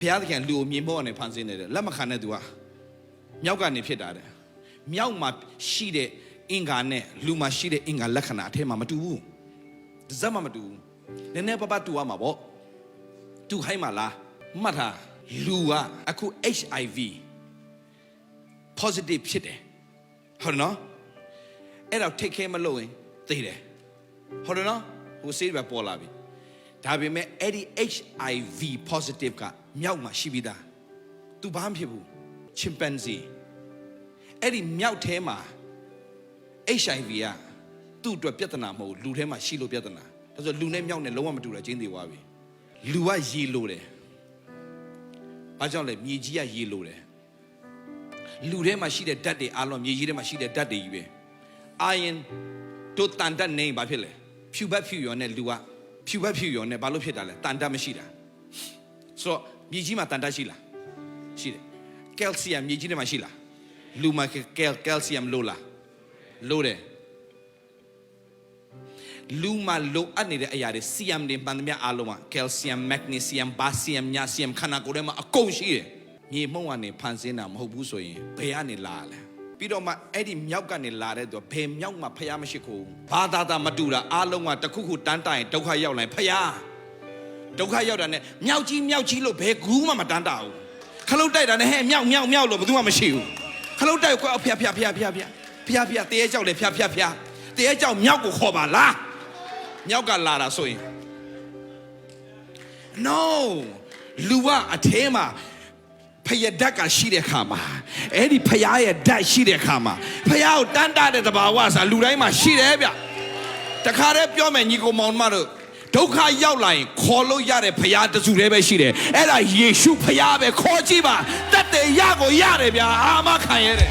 ဘုရားသခင်လူကိုမြင်ဖို့ကနေဖန်ဆင်းနေတယ်လက်မခံတဲ့သူကမြောက်ကနေဖြစ်တာတဲ့မြောက်မှာရှိတဲ့အင်္ဂါနဲ့လူမှာရှိတဲ့အင်္ဂါလက္ခဏာအထက်မှာမတူဘူးတစ်စက်မှမတူဘူးနည်းနည်းပါးပါးတူရမှာပေါ့တူဟိုင်းမှာလားမှတ်ထားလူကအခု HIV positive ဖြစ်တယ်ဟုတ်တယ်နော်အဲ့တော့ take care မလုပ်ရင်သိတယ်ဟုတ်တယ်နော်ဟိုဆေးပဲပေါ်လာပြီ ဒါပေမဲ့အဲ့ဒီ HIV positive ကမြောက်မှာရှိပြီးသားသူဘာမှမဖြစ်ဘူး chimpanzee အဲ့ဒီမြောက်ထဲမှာ HIV ကသူ့အတွက်ပြဿနာမဟုတ်ဘူးလူထဲမှာရှိလို့ပြဿနာဒါဆိုလူနဲ့မြောက်နဲ့လုံးဝမတူတာချင်းသေးသွားပြီလူကရေလိုတယ်ဘာကြောင့်လဲမြေကြီးကရေလိုတယ်လူထဲမှာရှိတဲ့ဓာတ်တွေအားလုံးမြေကြီးထဲမှာရှိတဲ့ဓာတ်တွေကြီးပဲအာရင်တို့တန်တတ်နေဘာဖြစ်လဲဖြူဘက်ဖြူရောနဲ့လူက ဖြူဘက်ဖြူရောနဲ့ဘာလို့ဖြစ်တာလဲတန်တတ်မရှိတာဆိုတော့မြေကြီးမှာတန်တတ်ရှိလားရှိတယ်ကယ်လ်ဆီယမ်မြေကြီးထဲမှာရှိလားလူမှာကယ်ကယ်လ်ဆီယမ်လိုလားလို့တယ်လူမှာလိုအပ်နေတဲ့အရာတွေဆီယမ်တွေပန်သမျှအားလုံးကကယ်လ်ဆီယမ်မက်ဂနီဆီယမ်ဘာဆီယမ်ညဆီယမ်ခန္ဓာကိုယ်ထဲမှာအကုန်ရှိတယ်မြေမှုန့်ကနေဖန်ဆင်းတာမဟုတ်ဘူးဆိုရင်ဘယ်ကနေလာလဲ ပြီးတော့မှအဲ့ဒီမြောက်ကနေလာတဲ့သူကဘယ်မြောက်မှဖျားမရှိခိုးဘူးဘာသာတာမတူတာအားလုံးကတစ်ခုခုတန်းတိုင်ဒုက္ခရောက်လာရင်ဖျားဒုက္ခရောက်တာနဲ့မြောက်ကြီးမြောက်ကြီးလို့ဘယ်ကူးမှမတန်းတာဘူးခလုတ်တိုက်တာနဲ့ဟဲ့မြောက်မြောက်မြောက်လို့ဘယ်သူမှမရှိဘူးခလုတ်တိုက်ကိုအဖျားဖျားဖျားဖျားဖျားဖျားဖျားတဲကြောက်လေဖျားဖျားဖျားတဲကြောက်မြောက်ကိုခေါ်ပါလားမြောက်ကလာတာဆိုရင် no လူကအထဲမှာ ဖယဓာတ်ကရှိတဲ့ခါမှာအဲ့ဒီဖယားရဲ့ဓာတ်ရှိတဲ့ခါမှာဖယားကိုတန်းတတဲ့တဘာဝစာလူတိုင်းမှာရှိတယ်ဗျတခါတည်းပြောမယ်ညီကောင်မောင်မတို့ဒုက္ခရောက်လာရင်ခေါ်လို့ရတဲ့ဖယားတစုတည်းပဲရှိတယ်အဲ့ဒါယေရှုဖယားပဲခေါ်ကြည့်ပါတတ်တယ်ရကိုရတယ်ဗျာအာမခံရတယ်